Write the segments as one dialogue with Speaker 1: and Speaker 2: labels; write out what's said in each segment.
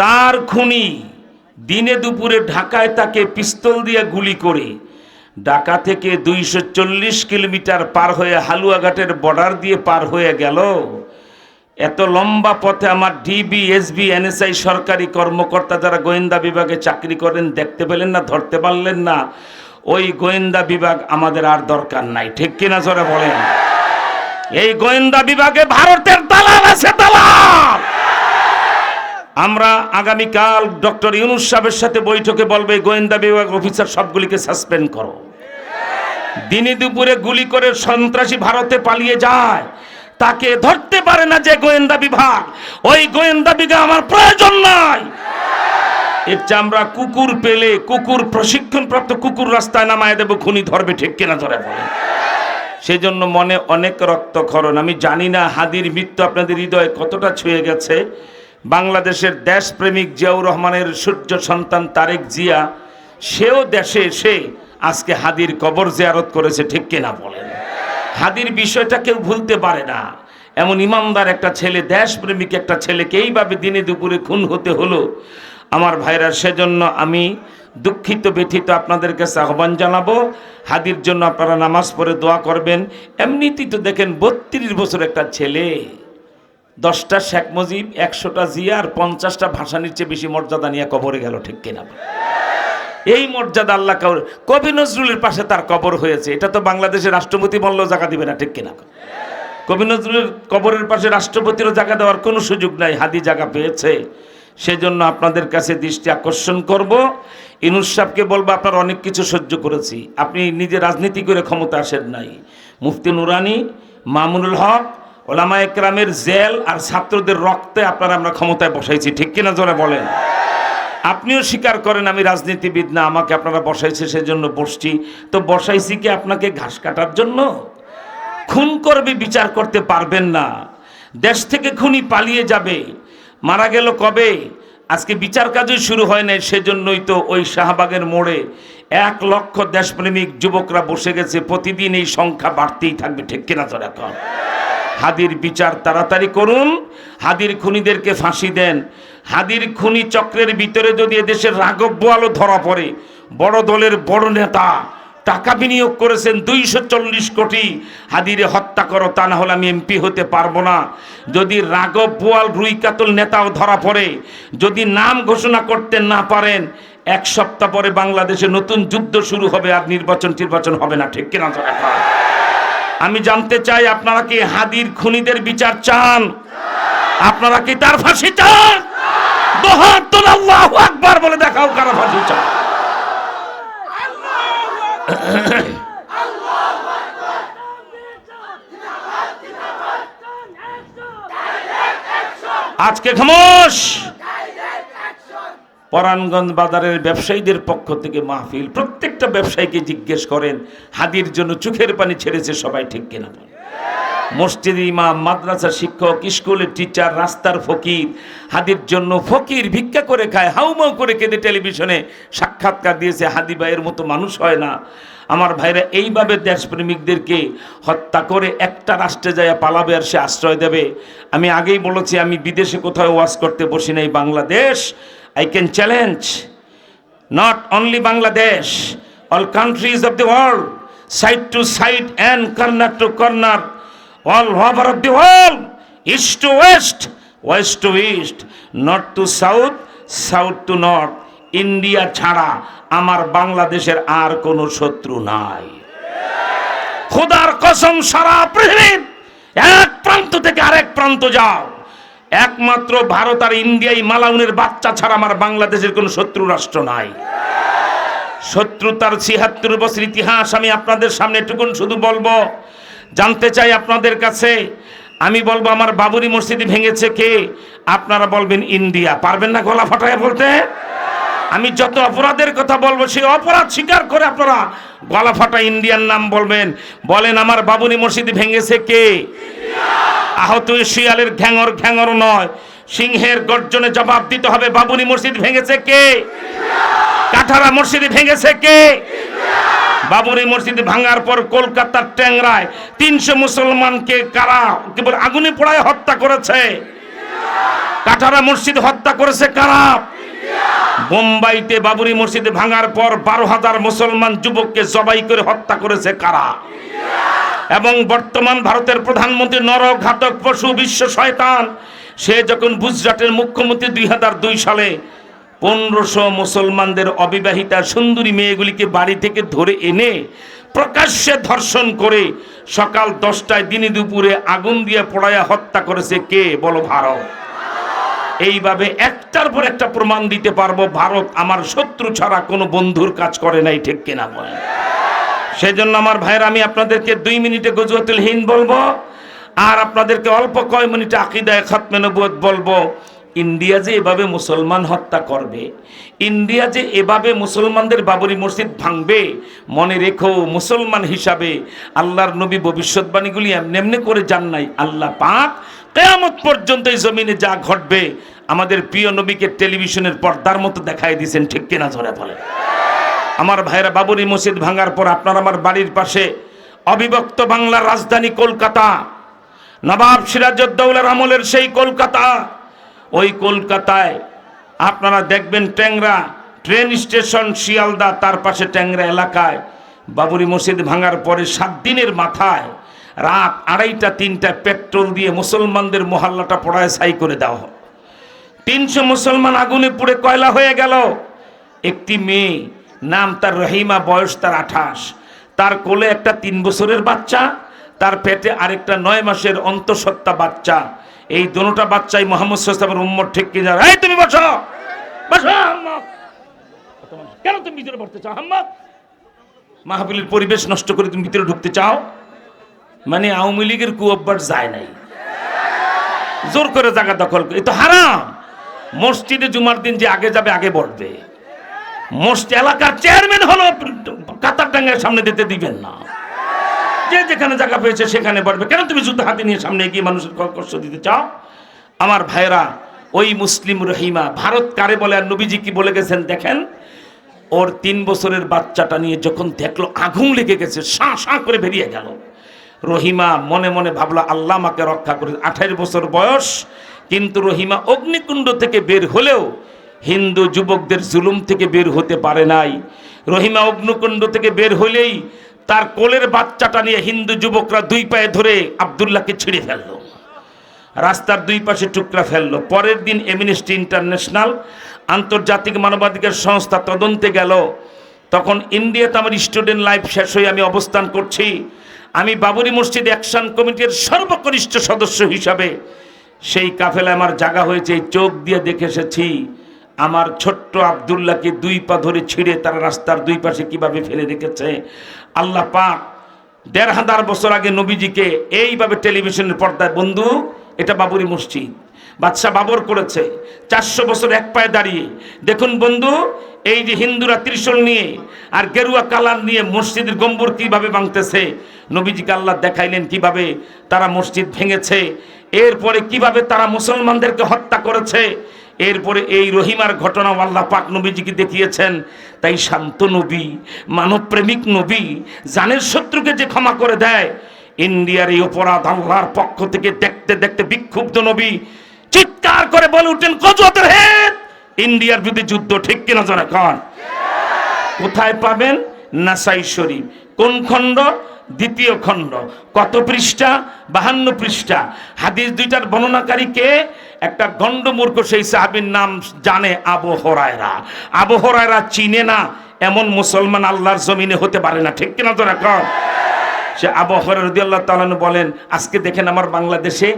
Speaker 1: তার খুনি দিনে দুপুরে ঢাকায় তাকে পিস্তল দিয়ে গুলি করে ঢাকা থেকে দুইশো চল্লিশ কিলোমিটার পার হয়ে হালুয়াঘাটের বর্ডার দিয়ে পার হয়ে গেল। এত লম্বা পথে আমার ডিবি, এসবি, এনএসআই সরকারি কর্মকর্তা যারা গোয়েন্দা বিভাগে চাকরি করেন দেখতে পেলেন না, ধরতে পারলেন না। ওই গোয়েন্দা বিভাগ আমাদের আর দরকার নাই, ঠিক কিনা জোরে বলেন? এই গোয়েন্দা বিভাগে ভারতের দালাল আছে, দালাল! আমরা আগামীকাল ডক্টর ইউনুস সাহেবের সাথে বৈঠকে বলবে, গোয়েন্দা বিভাগ অফিসার সবগুলিকে সাসপেন্ড করো। দিনে দুপুরে গুলি করে সন্ত্রাসী ভারতে পালিয়ে যায়। তাকে ধরতে পারে না যে গোয়েন্দা বিভাগ। ওই গোয়েন্দা বিভাগ আমার প্রয়োজন নাই। এর আমরা কুকুর পেলে কুকুর প্রশিক্ষণপ্রাপ্ত কুকুর রাস্তায় নামায় দেবো, খুনি ধরবে ঠিক কিনা ধরে বলে। সেই জন্য মনে অনেক রক্তক্ষরণ। আমি জানি না হাদির মৃত্যু আপনাদের হৃদয়ে কতটা ছুঁয়ে গেছে। বাংলাদেশের দেশপ্রেমিক জিয়াউর রহমানের সূর্য সন্তান তারেক জিয়া, সেও দেশে এসে আজকে হাদির কবর জিয়ারত করেছে, ঠিক কিনা বলেন? হাদির বিষয়টা কেউ ভুলতে পারে না। এমন ইমানদার একটা ছেলে, দেশপ্রেমিক একটা ছেলেকে এইভাবে দিনে দুপুরে খুন হতে হলো। আমার ভাইরা, সেজন্য আমি দুঃখিত, ব্যথিত আপনাদের কাছে আহ্বান জানাব। হাদির জন্য আপনারা নামাজ পড়ে দোয়া করবেন। এমনিতেই তো দেখেন, বত্রিশ বছর একটা ছেলে। দশটা শেখ মুজিব, একশোটা জিয়া আর পঞ্চাশটা ভাষানির চেয়ে বেশি মর্যাদা নিয়ে কবরে গেল, ঠিক কিনা? এই মর্যাদা আল্লাহ কবর কবি নজরুলের পাশে তার কবর হয়েছে, এটা তো বাংলাদেশের রাষ্ট্রপতি বললেও জায়গা দিবে না, ঠিক কিনা? কবি নজরুলের কবরের পাশে রাষ্ট্রপতিরও জায়গা দেওয়ার কোনো সুযোগ নাই, হাদি জায়গা পেয়েছে। সেজন্য আপনাদের কাছে দৃষ্টি আকর্ষণ করব। ইনুস সাহেবকে বলব, আপনার অনেক কিছু সহ্য করেছি। আপনি নিজে রাজনীতি করে ক্ষমতা আসেন নাই। মুফতি নুরানি, মামুনুল হক ওলামা একরামের জেল আর ছাত্রদের রক্তে আপনারা আমরা ক্ষমতায় বসাইছি, ঠিক কিনা জোরে বলেন? আপনিও স্বীকার করেন আমি রাজনীতিবিদ না, আমাকে আপনারা বসাইছে সেজন্য বসছি। তো বসাইছি কি আপনাকে ঘাস কাটার জন্য? খুন করবে, বিচার করতে পারবেন না। দেশ থেকে খুনি পালিয়ে যাবে। মারা গেল কবে? আজকে বিচার কাজই শুরু হয় নাই, সেজন্যই তো ওই শাহবাগের মোড়ে এক লক্ষ দেশপ্রেমিক যুবকরা বসে গেছে। প্রতিদিন এই সংখ্যা বাড়তেই থাকবে, ঠিক কিনা তো এখন হাদির বিচার তাড়াতাড়ি করুন। হাদির খুনিদেরকে ফাঁসি দেন। হাদির খুনি চক্রের ভিতরে যদি এদেশের রাঘব বোয়ালও ধরা পড়ে, বড় দলের বড় নেতা টাকা বিনিয়োগ করেছেন দুইশো চল্লিশ কোটি, হাদিরে হত্যা করো, তা না হলে আমি এমপি হতে পারব না। যদি রাঘব বোয়াল রুই কাতল নেতাও ধরা পড়ে, যদি নাম ঘোষণা করতে না পারেন, এক সপ্তাহ পরে বাংলাদেশে নতুন যুদ্ধ শুরু হবে আর নির্বাচন টির্বাচন হবে না। ঠিক কিনা? আমি জানতে চাই আপনারা কি হাদির খুনিদের বিচার চান? আপনারা কি তার ফাঁসি চান? দোহাত তোল আকবার বলে দেখাও কারা ফাঁসি চান আজকে খামোশ। পরাণগঞ্জ বাজারের ব্যবসায়ীদের পক্ষ থেকে মাহফিল, প্রত্যেকটা ব্যবসায়ীকে জিজ্ঞেস করেন, হাদির জন্য চোখের পানি ছেড়েছে সবাই ঠিক কিনা? মসজিদ ইমাম, মাদ্রাসা শিক্ষক, স্কুলের টিচার, রাস্তার ফকির, হাদির জন্য ফকির ভিক্ষা করে খায়, হাউমাউ করে কেঁদে টেলিভিশনে সাক্ষাৎকার দিয়েছে, হাদি ভাইয়ের মতো মানুষ হয় না আমার ভাইরা এইভাবে দেশপ্রেমিকদেরকে হত্যা করে একটা রাষ্ট্রে যায় পালাবে আর সে আশ্রয় দেবে আমি আগেই বলেছি, আমি বিদেশে কোথাও ওয়াজ করতে বসি নাই, Bangladesh I can challenge not only Bangladesh, all countries of the world, side to side and corner to corner, all over of the world, east to west, west to east, north to south, south to north, India ছাড়া আমার বাংলাদেশের আর কোনো শত্রু নাই খোদার কসম সারা পৃথিবীর এক প্রান্ত থেকে আরেক প্রান্ত যাও একমাত্র ভারত আর ইন্ডিয়াই মালাউনের বাচ্চা ছাড়া আমার বাংলাদেশের কোনো শত্রু রাষ্ট্র নাই। শত্রুতার ছিয়াত্তর বছর ইতিহাস আমি আপনাদের সামনে টুকুন শুধু বলব, জানতে চাই আপনাদের কাছে, আমি বলব আমার বাবুরি মসজিদ ভেঙেছে কে? আপনারা বলবেন ইন্ডিয়া। পারবেন না গলা ফাটায় বলতে? আমি যত অপরাধের কথা বলব, সেই অপরাধ স্বীকার করে আপনারা গলা ফাটা ইন্ডিয়ার নাম বলবেন। বলেন, আমার বাবুনি মসজিদ ভেঙেছে কে? আহত শিয়ালের ঘ্যাঙর ঘ্যাঙর নয়। সিংহের গর্জনে জবাব দিতে হবে, বাবুনি মসজিদ ভেঙেছে কে? কাঠারা মসজিদ ভেঙেছে কে? বাবুরি মসজিদ ভাঙার পর কলকাতার ট্যাংরায় তিনশো মুসলমানকে কারা কেবল আগুনে পোড়ায় হত্যা করেছে? কাঠারা মসজিদ হত্যা করেছে কারা? বোম্বাইতে বাবরি মসজিদ ভাঙার পর বারো হাজার মুসলমান যুবককে জবাই করে হত্যা করেছে কারা? এবং বর্তমান ভারতের প্রধানমন্ত্রী নরঘাতক পশু বিশ্ব শয়তান, সে যখন গুজরাটের মুখ্যমন্ত্রী দুই হাজার দুই সালে পনেরোশো মুসলমানদের অবিবাহিতা সুন্দরী মেয়েগুলিকে বাড়ি থেকে ধরে এনে প্রকাশ্যে ধর্ষণ করে সকাল দশটায় দিনে দুপুরে আগুন দিয়ে পোড়ায়া হত্যা করেছে কে? বলো ভারত। এইভাবে একটার পর একটা প্রমাণ দিতে পারব, ভারত আমার শত্রু ছাড়া কোনো বন্ধুর কাজ করে নাই, ঠিক কিনা বলেন সেজন্য আমার ভাইয়ের, আমি আপনাদেরকে দুই মিনিটে গজুয়াতুল হিন্দ বলব, আর আপনাদেরকে অল্প কয় মিনিটে আকিদায় খাতমে নবুয়ত বলব, ইন্ডিয়া যে এভাবে মুসলমান হত্যা করবে, ইন্ডিয়া যে এভাবে মুসলমানদের বাবরি মসজিদ ভাঙবে, মনে রেখো মুসলমান হিসাবে আল্লাহর নবী ভবিষ্যৎবাণীগুলি এমনি এমনি করে যান নাই, আল্লাহ পাক কেয়ামত পর্যন্ত এই জমিনে যা ঘটবে, আমাদের প্রিয় নবীকে টেলিভিশনের পর্দার মতো দেখাই দিয়েছেন, ঠিক কিনা ধরে বলে আমার ভাইরা বাবরি মসজিদ ভাঙার পর আপনার আমার বাড়ির পাশে অবিভক্ত বাংলার রাজধানী কলকাতা, নবাব সিরাজউদ্দৌলার আমলের সেই কলকাতা, ওই কলকাতায় আপনারা দেখবেন ট্যাংরা, ট্রেন স্টেশন শিয়ালদা, তার পাশে ট্যাংরা এলাকায় বাবরি মসজিদ ভাঙার পরে সাত দিনের মাথায় রাত আড়াইটা, তিনটা পেট্রোল দিয়ে মুসলমানদের মহল্লাটা পড়ায় ছাই করে দেওয়া হয়। তিনশো মুসলমান আগুনে পুড়ে কয়লা হয়ে গেল। একটি মেয়ে নাম তার রহিমা, বয়স তার আঠাশ। তার কোলে একটা তিন বছরের বাচ্চা, তার পেটে আরেকটা নয় মাসের অন্তঃসত্ত্বা বাচ্চা। এই দুটোটা বাচ্চাই মোহাম্মদ সাল্লামের উম্মর ঠিক কিনা? এই তুমি বসো। বসো। কেন তুমি ভিতরে পড়তে চাও আম্মদ মাহফিলের পরিবেশ নষ্ট করে তুমি ভিতরে ঢুকতে চাও? মানে আওয়ামী লীগের কুয়াব্বার যায় নাই। জোর করে জায়গা দখল এ তো হারাম। মসজিদে জুমার দিন যে আগে যাবে, আগে বলবে মসজিদ এলাকার চেয়ারম্যান হলো কাতার ডাঙ্গার সামনে দিতে দিবেন না। যে যেখানে জায়গা পেয়েছে সেখানে বলবে কেন তুমি যুদ্ধ হাতে নিয়ে সামনে এগিয়ে মানুষের কষ্ট দিতে চাও? আমার ভাইরা ওই মুসলিম রহিমা, ভারত কারে বলে আর নবীজি কি বলে গেছেন দেখেন? ওর তিন বছরের বাচ্চাটা নিয়ে যখন দেখল, আগুন লেগে গেছে সাঁ সাঁ করে বেরিয়ে গেল। রহিমা মনে মনে ভাবলো, আল্লাহ আমাকে রক্ষা করে আঠারো বছর বয়স, কিন্তু রহিমা অগ্নিকুণ্ড থেকে বের হলেও হিন্দু যুবকদের জুলুম থেকে বের হতে পারে নাই। রহিমা অগ্নিকুণ্ড থেকে বের হলেই তার কোলের বাচ্চাটা নিয়ে হিন্দু যুবকরা দুই পায়ে ধরে আবদুল্লাহকে ছিঁড়ে ফেলল। রাস্তার দুই পাশে টুকরা ফেলল। পরের দিন এমনিস্টি ইন্টারন্যাশনাল আন্তর্জাতিক মানবাধিকার সংস্থা তদন্তে গেল। তখন ইন্ডিয়াতে আমার স্টুডেন্ট লাইফ শেষ হয়ে আমি অবস্থান করছি। আমি বাবরি মসজিদ অ্যাকশন কমিটির সর্বকনিষ্ঠ সদস্য হিসাবে সেই কাফেলা আমার জায়গা হয়েছে। চোখ দিয়ে দেখে এসেছি আমার ছোট্ট আবদুল্লাহকে দুই পা ধরে ছিঁড়ে তারা রাস্তার দুই পাশে কীভাবে ফেলে রেখেছে? আল্লাহ পাক দেড় হাজার বছর আগে নবীজিকে এইভাবে টেলিভিশনের পর্দায়, বন্ধু, এটা বাবুরি মসজিদ। বাদশাহ বাবর করেছে। চারশো বছর এক পায়ে দাঁড়িয়ে। দেখুন বন্ধু, এই যে হিন্দুরা ত্রিশূল নিয়ে আর গেরুয়া কালার নিয়ে মসজিদের গম্বুর কীভাবে ভাঙতেছে, নবীজিকে আল্লাহ দেখাইলেন কীভাবে তারা মসজিদ ভেঙেছে। এরপরে কীভাবে তারা মুসলমানদেরকে হত্যা করেছে এরপরে এই রহিমার ঘটনা আল্লাহ পাক নবীজিকে দেখিয়েছেন। তাই শান্ত নবী, মানবপ্রেমিক নবী, জানের শত্রুকে যে ক্ষমা করে দেয়, ইন্ডিয়ার এই অপরাধ আল্লাহর পক্ষ থেকে দেখতে দেখতে বিক্ষুব্ধ নবী চিৎকার করে বলে উঠেন কজতের হেদ! ইন্ডিয়ার বিরুদ্ধে যুদ্ধ ঠিক কিনা জোরে কন। কোথায় পাবেন? নাসাই শরীফ। কোন খণ্ড? দ্বিতীয় খণ্ড। কত পৃষ্ঠা? বাহান্ন পৃষ্ঠা। হাদিস দুইটার বর্ণনাকারী কে? একটা গণ্ডমূর্খ সেই সাহাবীর নাম জানে আবু হরায়রা। আবু হরায়রা চিনে না, এমন মুসলমান আল্লাহর জমিনে হতে পারে না। ঠিক কিনা তো এখন সে আবু হরাই রাদিয়াল্লাহু তাআলা আনহু বলেন, আজকে দেখেন আমার বাংলাদেশে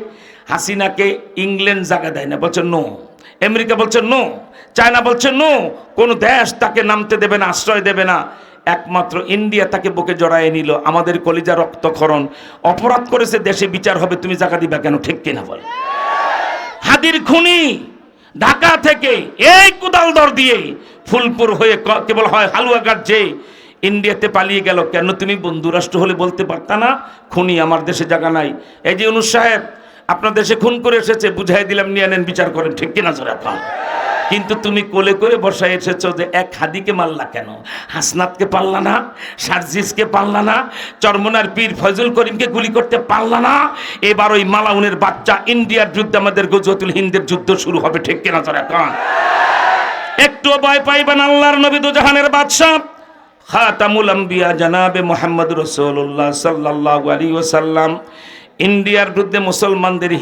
Speaker 1: হাসিনাকে ইংল্যান্ড জায়গা দেয় না। বলছে, নো। আমেরিকা বলছে, নো। চায়না বলছে, নো। কোনো দেশ তাকে নামতে দেবে না, আশ্রয় দেবে না। একমাত্র ইন্ডিয়া তাকে বুকে জড়ায় নিল। আমাদের কলিজা রক্তক্ষরণ অপরাধ করেছে, দেশে বিচার হবে, তুমি জায়গা দিবা কেন? ঠিক কিনা বল? হাদির খুনি ঢাকা থেকে এই কুদাল দর দিয়ে ফুলপুর হয়ে কেবল হয় হালুয়াঘাট যে ইন্ডিয়াতে পালিয়ে গেল। কেন তুমি বন্ধু রাষ্ট্র হলে বলতে পারতা না? খুনি আমার দেশে জায়গা নাই। এই যে অনুষ সাহেব, আপনার দেশে খুন করে এসেছে, বুঝাই দিলাম, নিয়ে নেন, বিচার করেন। ঠিক কিনা, জোরে আপনার? কিন্তু তুমি কোলে করে বসায় এসেছ যে এক হাদিকে মারলা কেন? হাসনাতকে পারলা না? সার্জিসকে পারলা না? চরমনার পীর ফজল করিমকে গুলি করতে পারলা না? এবার ওই মালাউনের বাচ্চা ইন্ডিয়ার যুদ্ধে আমাদের গজতুল হিন্দের যুদ্ধ শুরু হবে, ঠিক কিনা তোর এখন একটু ভয় পাইবেন আল্লাহর নবী দুজাহানের বাদশাহ। খাতামুল আম্বিয়া জানাবে মোহাম্মদ রসুল্লাহ সাল্লাল্লাহু আলাইহি ওয়াসাল্লাম। ইন্ডিয়ার বিরুদ্ধে মুসলমানদের